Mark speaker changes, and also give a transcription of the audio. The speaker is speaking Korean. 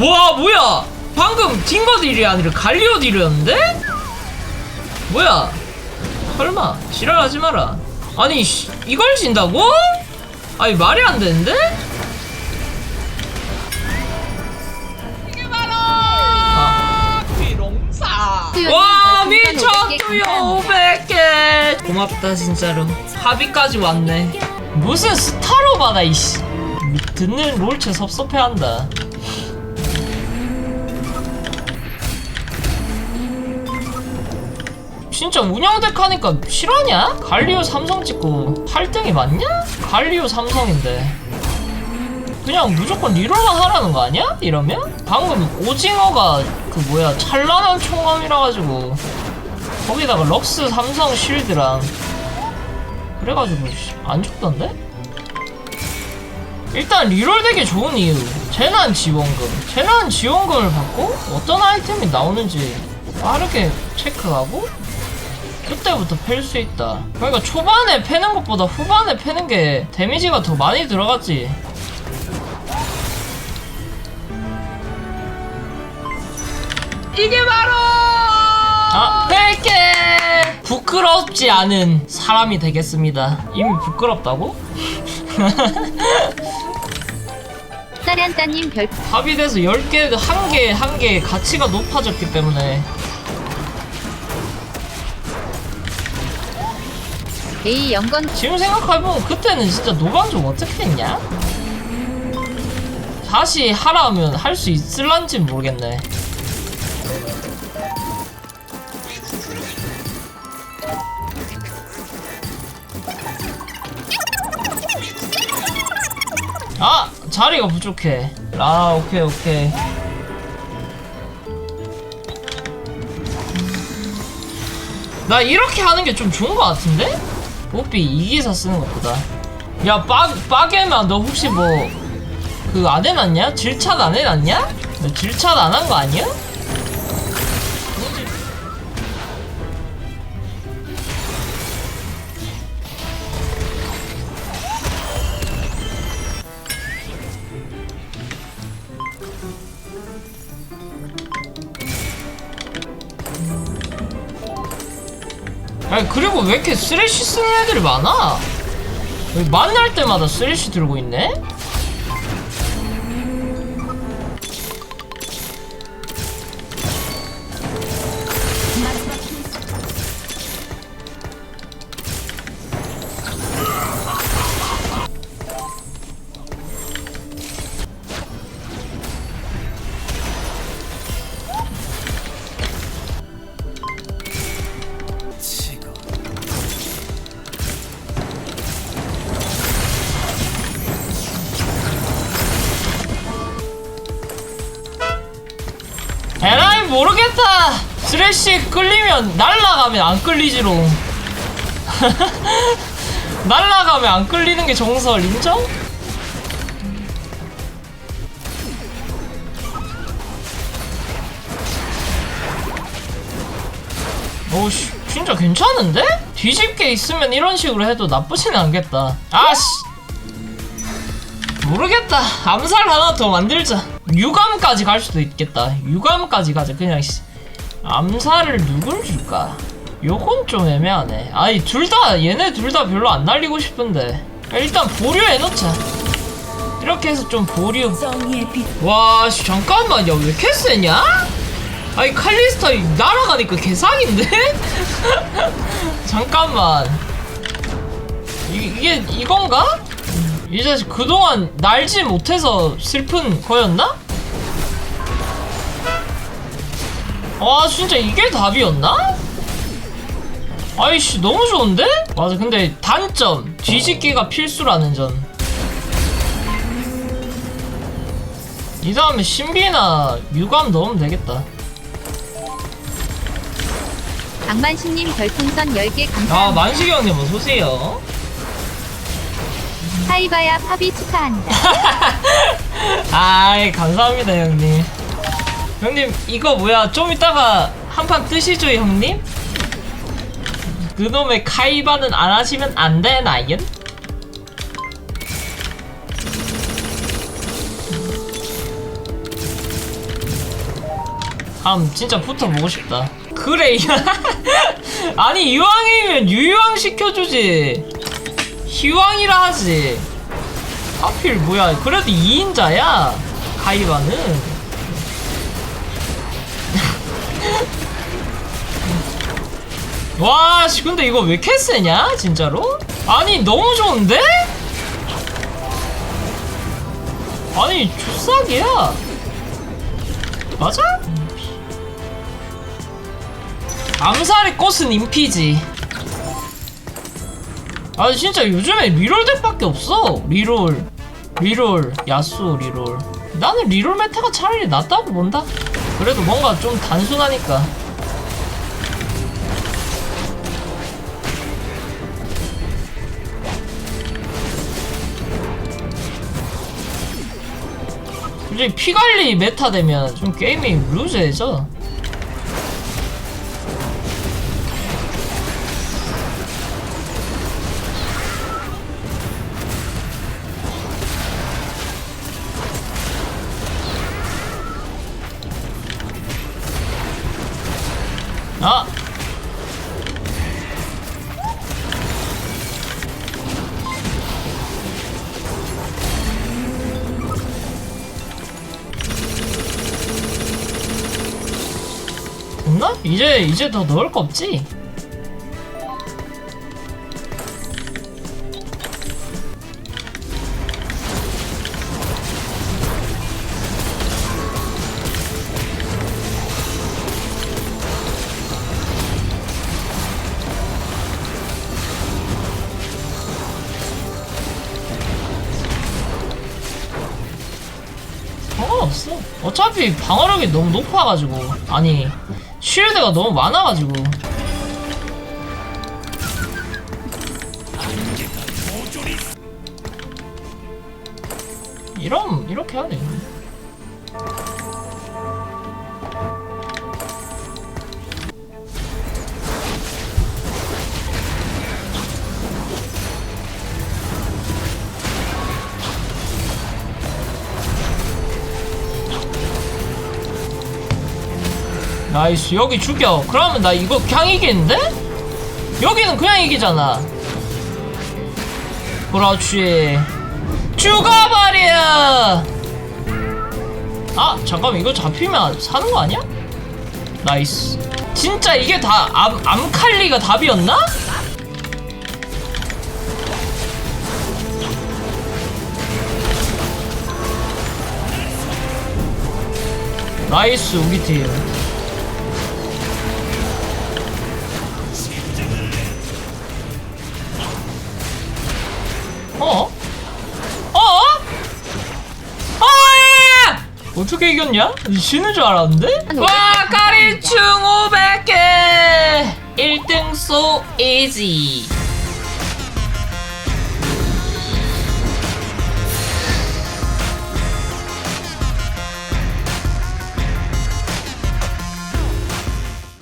Speaker 1: 와 뭐야? 방금 딩거 딜이 아니라 갈리오 딜이었는데? 뭐야? 설마 지랄하지 마라. 아니 씨, 이걸 진다고? 아니 말이 안 되는데? 와 미쳤어요 500개. 고맙다 진짜로. 합의까지 왔네. 무슨 스타로 받아 이씨. 듣는 롤체 섭섭해한다 진짜 운영덱 하니까 실화냐? 갈리오 삼성 찍고 8등이 맞냐? 갈리오 삼성인데 그냥 무조건 리롤만 하라는 거 아니야? 이러면? 방금 오징어가 그 뭐야 찬란한 총감이라 가지고 거기다가 럭스 삼성 쉴드랑 그래가지고 씨, 안 죽던데? 일단 리롤 되게 좋은 이유 재난 지원금 재난 지원금을 받고 어떤 아이템이 나오는지 빠르게 체크하고 그때부터 팰 수 있다. 그러니까 초반에 패는 것보다 후반에 패는 게 데미지가 더 많이 들어갔지. 이게 바로! 아 100개 부끄럽지 않은 사람이 되겠습니다. 이미 부끄럽다고?
Speaker 2: 사련따님 별
Speaker 1: 합의돼서 10개, 한 개, 한 개 가치가 높아졌기 때문에
Speaker 2: A 연건
Speaker 1: 지금 생각해보면 그때는 진짜 노방 좀 어떻게 했냐? 다시 하라 하면 할 수 있을란지 모르겠네 아! 자리가 부족해 아 오케이 오케이 나 이렇게 하는 게 좀 좋은 것 같은데? 뽀삐 이기사 쓰는 것보다 야 빠, 빠게마 너 혹시 뭐 그 안 해놨냐? 질착 안 해놨냐? 너 질착 안한 거 아니야? 그리고 왜 이렇게 쓰레쉬 쓰는 애들이 많아? 왜 만날 때마다 쓰레쉬 들고 있네? 모르겠다. 쓰레쉬 끌리면 날라가면 안 끌리지롱. 날라가면 안 끌리는 게 정설 인정? 오 씨 진짜 괜찮은데? 뒤집게 있으면 이런 식으로 해도 나쁘진 않겠다. 아씨. 모르겠다. 암살 하나 더 만들자 유감까지 갈 수도 있겠다 유감까지 가자 그냥 씨. 암살을 누굴 줄까 요건 좀 애매하네 아니 둘 다 얘네 둘 다 별로 안 날리고 싶은데 일단 보류해놓자 이렇게 해서 좀 보류 와 씨, 잠깐만 야왜 이렇게 세냐? 아니 칼리스타 날아가니까 개사기인데? 잠깐만 이, 이게 이건가? 이 자식 그동안 날지 못해서 슬픈 거였나? 와 진짜 이게 답이었나? 아이씨 너무 좋은데? 맞아 근데 단점 뒤집기가 필수라는 점 이 다음에 신비나 유감 넣으면 되겠다
Speaker 2: 악만신님 별풍선 10개
Speaker 1: 아
Speaker 2: 감사합니다.
Speaker 1: 만식이 형님 어서오세요
Speaker 2: 하이바야 팝이 축하한다.
Speaker 1: 아이 감사합니다 형님 형님 이거 뭐야? 좀 이따가 한 판 뜨시죠 형님? 그놈의 카이바는 안 하시면 안 되나요? 함 진짜 붙어보고 싶다. 그래 아니 이왕이면 유이왕 시켜주지. 희왕이라 하지. 하필 뭐야? 그래도 2인자야 가이바는 와, 씨, 근데 이거 왜 세냐? 진짜로? 아니, 너무 좋은데? 아니, 주싹이야. 맞아? 암살의 꽃은 인피지. 아, 진짜 요즘에 리롤 덱밖에 없어. 리롤. 리롤. 야수 리롤. 나는 리롤 메타가 차라리 낫다고 본다. 그래도 뭔가 좀 단순하니까. 솔직히 피관리 메타 되면 좀 게임이 루즈해져. 됐나? 이제 이제 더 넣을 거 없지? 상관없어. 어차피 방어력이 너무 높아가지고. 아니, 쉴드가 너무 많아가지고. 이럼, 이렇게 하네. 나이스, 여기 죽여. 그러면 나 이거 그냥 이기는데? 여기는 그냥 이기잖아. 그렇지. 죽어버려! 아, 잠깐만, 이거 잡히면 사는 거 아니야? 나이스. 진짜 이게 다 암, 암칼리가 답이었나? 나이스, 우리 팀. 어떻게 이겼냐? 쉬는 줄 알았는데? 와, 까리충 500개! 1등 so easy.